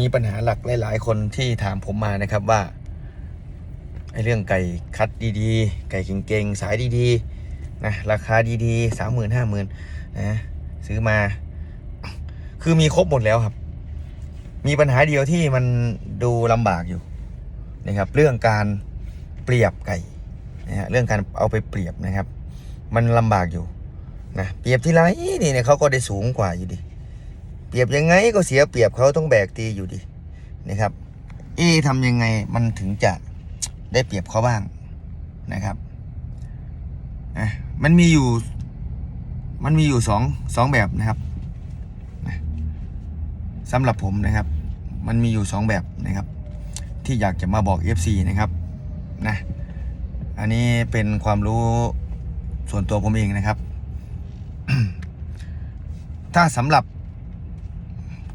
มีปัญหาหลักหลาย ๆ คนที่ถามผมมานะครับว่าไอ้เรื่องไก่คัดดีๆ ไก่เก่งๆ สายดีๆ นะ ราคาดีๆสามหมื่นห้าหมื่นนะซื้อมา คือมีครบหมดแล้วครับ มีปัญหาเดียวที่มันดูลำบากอยู่นะครับ เรื่องการเปรียบไก่นะฮะเรื่องการเอาไปเปรียบนะครับ มันลำบากอยู่นะเปรียบที่ไรนี่เนี่ยเขาก็ได้สูงกว่าอยู่ดี เปรียบยังไงก็เสียเปรียบเขาต้องแบกตีอยู่ดีนะครับ เอ๊ะทำยังไงมันถึงจะได้เปรียบเขาบ้างนะครับอะมันมีอยู่ มันมีอยู่สองสองแบบนะครับสำหรับผมนะครับ มันมีอยู่สองแบบนะครับ ที่อยากจะมาบอก FC นะครับนะอันนี้เป็นความรู้ส่วนตัวผมเองนะครับ ถ้าสำหรับ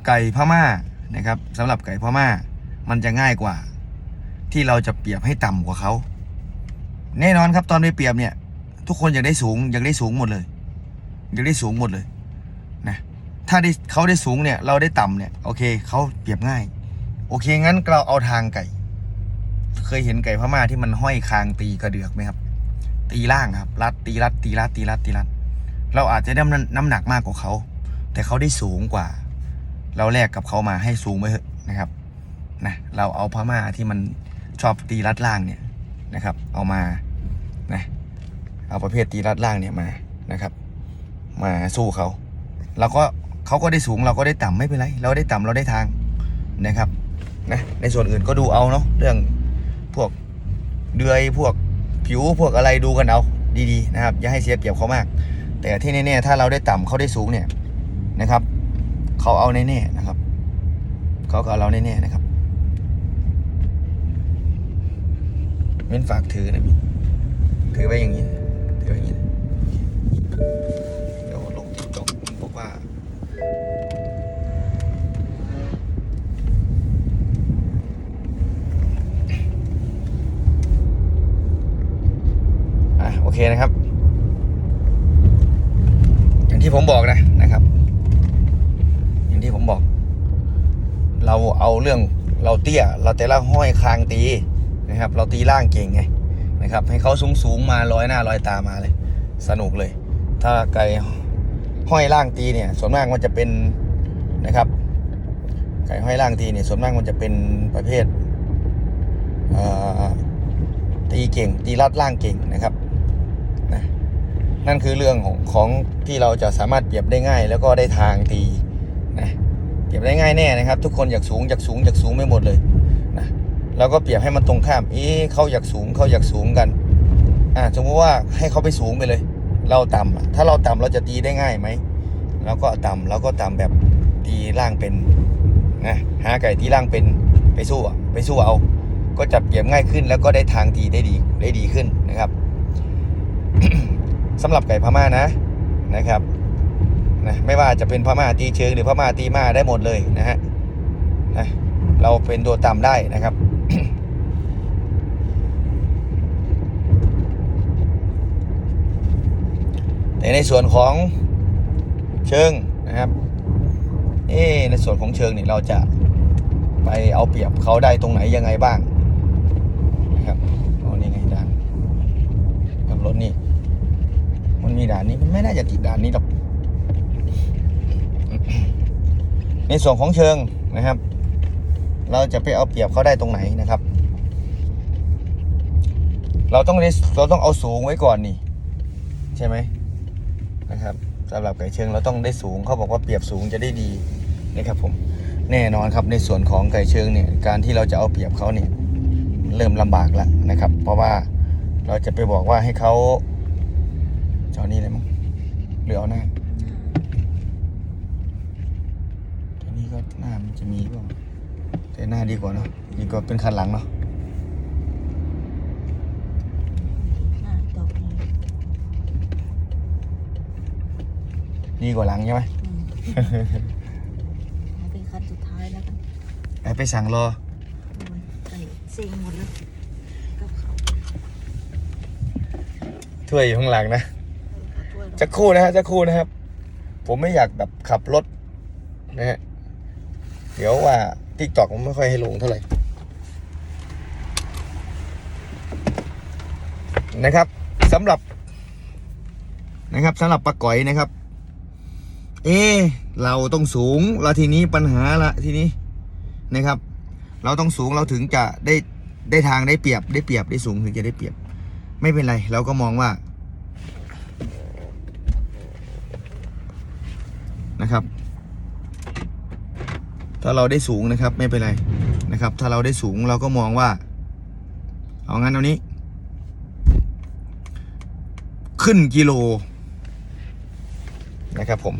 ไก่พม่านะครับสำหรับไก่พม่ามันจะง่ายกว่า ที่เราจะเปรียบให้ต่ำกว่าเขาแน่นอนครับตอนไปเปรียบเนี่ย ทุกคนอยากได้สูงอยากได้สูงหมดเลยอยากได้สูงหมดเลยนะถ้าได้เขาได้สูงเนี่ยเราได้ต่ำเนี่ยโอเคเขาเปรียบง่าย โอเคงั้นเราเอาทางไก่ เคยเห็นไก่พม่าที่มันห้อยคางตีกระเดือกไหมครับ ตีล่างครับรัดตีรัดตีรัดตีรัดตีรัดเราอาจจะได้น้ำหนักมากกว่าเขา แต่เขาได้สูงกว่า เราแลกกับเขามาให้สูงไว้เถอะนะครับนะเราเอาพม่าที่มันชอบตีรัดล่างเนี่ยนะครับ เอามานะเอาประเภทตีรัดล่างเนี่ยมานะครับ มาสู้เขาเราก็เขาก็ได้สูงเราก็ได้ต่ำไม่เป็นไร เราได้ต่ำเราได้ทางนะครับนะในส่วนอื่นก็ดูเอาเนาะเรื่องพวกเดือยพวกผิวพวกอะไรดูกันเอาดีๆนะครับอย่าให้เสียเปรียบเขามาก แต่ที่แน่ๆถ้าเราได้ต่ำเขาได้สูงเนี่ยนะครับ เขาเอาแน่ๆนะครับ เขาก็เอาเราแน่ๆนะครับเม้นฝากถือนะพี่ถือไว้อย่างนี้ถือไว้อย่างนี้เดี๋ยวลงติ๊กต็อกบอกว่าโอเคนะครับ อย่างที่ผมบอกนะ ผมบอก เราเอาเรื่องเราเตี้ย เราแต่ละห้อยคางตีนะครับ เราตีล่างเก่งไงนะครับ ให้เขาสูงสูงๆมาลอยหน้าลอยตามาเลย สนุกเลย ถ้าไก่ห้อยล่างตีเนี่ย ส่วนมากมันจะเป็นนะครับ ไก่ห้อยล่างตีเนี่ยส่วนมากมันจะเป็นประเภทเอ่อตีเก่ง ตีลัดล่างเก่งนะครับนะนั่นคือเรื่องของของที่เราจะสามารถเปรียบได้ง่าย แล้วก็ได้ทางตีนะ เปรียบได้ง่ายแน่นะครับ ทุกคนอยากสูงอยากสูงอยากสูงไม่หมดเลยนะเราก็เปรียบให้มันตรงข้ามเอ๊ะเขาอยากสูงเขาอยากสูงกันอ่าสมมติว่าให้เขาไปสูงไปเลย เราต่ำถ้าเราต่ำเราจะตีได้ง่ายไหมเราก็ต่ำเราก็ต่ำแบบตีล่างเป็นนะหาไก่ตีล่างเป็นไปสู้ไปสู้เอา ก็จะเปรียบง่ายขึ้น แล้วก็ได้ทางตีได้ดีได้ดีขึ้นนะครับสำหรับไก่พม่านะนะครับ นะไม่ว่าจะเป็นพม่าตีเชิงหรือพม่าตีมาได้หมดเลยนะฮะนะเราเป็นตัวต่ำได้นะครับแต่ในส่วนของเชิงนะครับเอ๊ในส่วนของเชิงนี่เราจะไปเอาเปรียบเขาได้ตรงไหนยังไงบ้างนะครับอ๋อนี่ไงด่านกับรถนี่มันมีด่านนี้มันไม่น่าจะติดด่านนี้หรอก ในส่วนของเชิงนะครับ เราจะไปเอาเปรียบเขาได้ตรงไหนนะครับ เราต้องเราต้องเอาสูงไว้ก่อนนี่ ใช่ไหมนะครับสำหรับไก่เชิงเราต้องได้สูงเขาบอกว่าเปรียบสูงจะได้ดีนะครับผมแน่นอนครับในส่วนของไก่เชิงเนี่ยการที่เราจะเอาเปรียบเขาเนี่ยเริ่มลำบากแล้วนะครับ เพราะว่าเราจะไปบอกว่าให้เขาเจ้านี้เลยมั้งเหรือเอาหน้าตัวนี้ ก็หน้ามันจะมีบ้างแต่หน้าดีกว่าเนาะดีกว่าเป็นคันหลังเนาะอ่าดอกนี้ดีกว่าหลังใช่ไหมอืมเอาเป็นคันสุดท้ายแล้วกันไปไปสั่งรอโอ้ยไก่เซ็งหมดแล้วกับเขาถ้วยอยู่ข้างหลังนะเอาถ้วยลงจะครู่นะฮะจะครู่นะครับ ผมไม่อยากแบบขับรถนะฮะ เดี๋ยวว่าทิกตอกมันไม่ค่อยให้ลงเท่าไหร่นะครับสำหรับนะครับสำหรับปลาก๋อยนะครับ เอ เราต้องสูงแล้วทีนี้ปัญหาละทีนี้นะครับ เราต้องสูงเราถึงจะได้ได้ทางได้เปรียบได้เปรียบได้สูงถึงจะได้เปรียบ ไม่เป็นไร เราก็มองว่านะครับ ถ้าเราได้สูงนะครับไม่เป็นไรนะครับ ถ้าเราได้สูงเราก็มองว่า เอางั้นเอานี้ ขึ้นกิโลนะครับผม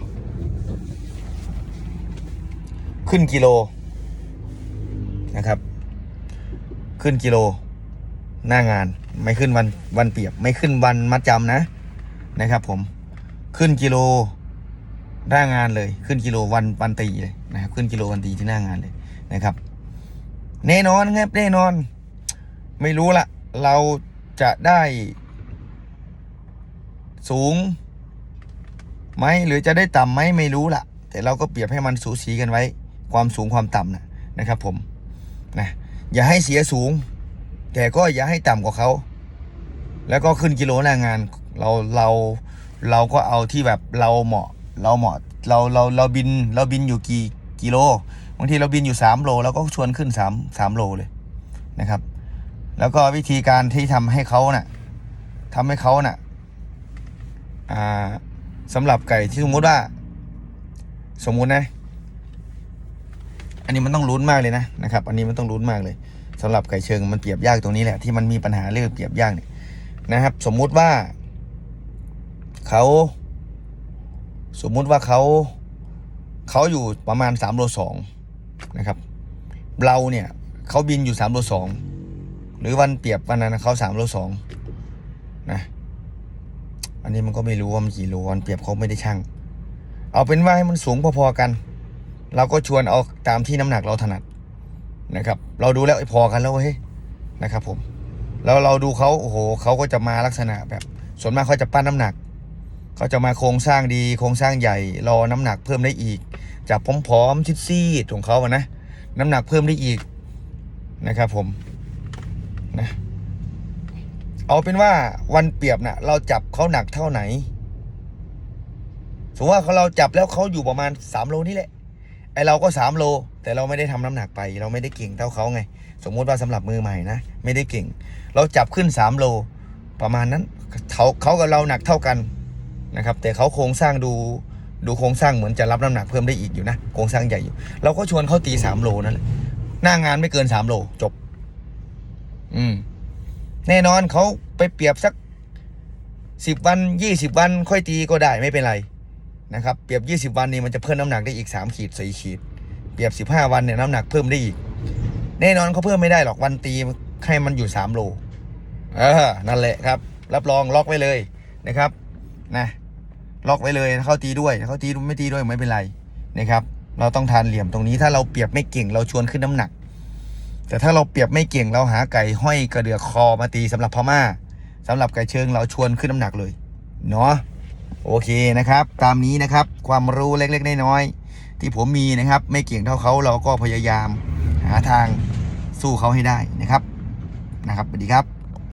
ขึ้นกิโลนะครับ ขึ้นกิโล หน้างานไม่ขึ้นวันวันเปียบ ไม่ขึ้นวันมัดจำนะนะครับผม ขึ้นกิโล หน้างานเลยขึ้นกิโลวันวันตีเลยนะครับ ขึ้นกิโลวันตีที่หน้างานเลยนะครับ แน่นอนครับแน่นอน ไม่รู้ละเราจะได้สูงไหมหรือจะได้ต่ำไหมไม่รู้ละแต่เราก็เปรียบให้มันสูสีกันไว้ ความสูงความต่ำนะนะครับ ผมนะอย่าให้เสียสูง แต่ก็อย่าให้ต่ำกว่าเขาแล้วก็ขึ้นกิโลหน้างาน เราเราเราก็เอาที่แบบเราเหมาะ เราเหมาะเราเราเราบินเราบินอยู่กี่กิโลบางทีเราบินอยู่สามโลเราก็ชวนขึ้นสามสามโลเลยนะครับ แล้วก็วิธีการที่ทำให้เขาน่ะทำให้เขาน่ะอ่าสำหรับไก่ที่สมมุติว่า สมมุตินะ อันนี้มันต้องลุ้นมากเลยนะนะครับ อันนี้มันต้องลุ้นมากเลยสำหรับไก่เชิงมันเปรียบยากตรงนี้แหละที่มันมีปัญหาเรื่องเปรียบยากเนี่ยนะครับ สมมุติว่าเขา สมมุติว่าเขาเขาอยู่ประมาณสามโลสองนะครับ เราเนี่ยเขาบินอยู่สามโลสองหรือวันเปรียบวันนั้นเขาสามโลสองนะอันนี้มันก็ไม่รู้ว่ามันกี่โลมันเปรียบเขาไม่ได้ช่าง เอาเป็นว่าให้มันสูงพอๆกัน เราก็ชวนเอาตามที่น้ำหนักเราถนัดนะครับ เราดูแล้วไอ้พอกันแล้วเฮ้ยนะครับผมแล้วเราดูเขาโอ้โหเขาก็จะมาลักษณะแบบ ส่วนมากเขาจะปั้นน้ำหนัก เขาจะมาโครงสร้างดีโครงสร้างใหญ่รอน้ำหนักเพิ่มได้อีก จากผอมๆซีดๆของเขาอะนะน้ำหนักเพิ่มได้อีกนะครับผมนะเอาเป็นว่าวันเปรียบนะ่ะ เราจับเขาหนักเท่าไหนสมมติว่าเขาเราจับแล้วเขาอยู่ประมาณสามโลนี่แหละไอเราก็สามโล แต่เราไม่ได้ทำน้ำหนักไป เราไม่ได้เก่งเท่าเขาไง สมมุติว่าสำหรับมือใหม่นะไม่ได้เก่ง เราจับขึ้นสามโล ประมาณนั้นเขาเขากับเราหนักเท่ากัน นะครับแต่เขาโครงสร้างดูดูโครงสร้างเหมือนจะรับน้ำหนักเพิ่มได้อีกอยู่นะโครงสร้างใหญ่อยู่เราก็ชวนเขาตีสามโลนั่นแหละหน้างานไม่เกินสามโลจบ อืม แน่นอนเขาไปเปรียบสักสิบวันยี่สิบวัน ค่อยตีก็ได้ไม่เป็นไรนะครับเปรียบยี่สิบวันนี่มันจะเพิ่มน้ำหนักได้อีกสามขีดสี่ขีด เปรียบสิบห้าวันเนี่ยน้ำหนักเพิ่มได้อีก แน่นอนเขาเพิ่มไม่ได้หรอกวันตีให้มันอยู่สามโลเออนั่นแหละครับ รับรองล็อกไว้เลยนะครับ นะ ล็อกไว้เลยเขาตีด้วยเขาตีไม่ตีด้วยไม่เป็นไรนะครับเราต้องทานเหลี่ยมตรงนี้ถ้าเราเปรียบไม่เก่งเราชวนขึ้นน้ำหนัก แต่ถ้าเราเปรียบไม่เก่งเราหาไก่ห้อยกระเดือกคอมาตีสำหรับพม่าสำหรับไก่เชิงเราชวนขึ้นน้ำหนักเลยเนาะโอเคนะครับ ตามนี้นะครับความรู้เล็กๆน้อยๆที่ผมมีนะครับ ไม่เก่งเท่าเขาเราก็พยายามหาทางสู้เขาให้ได้นะครับนะครับสวัสดีครับ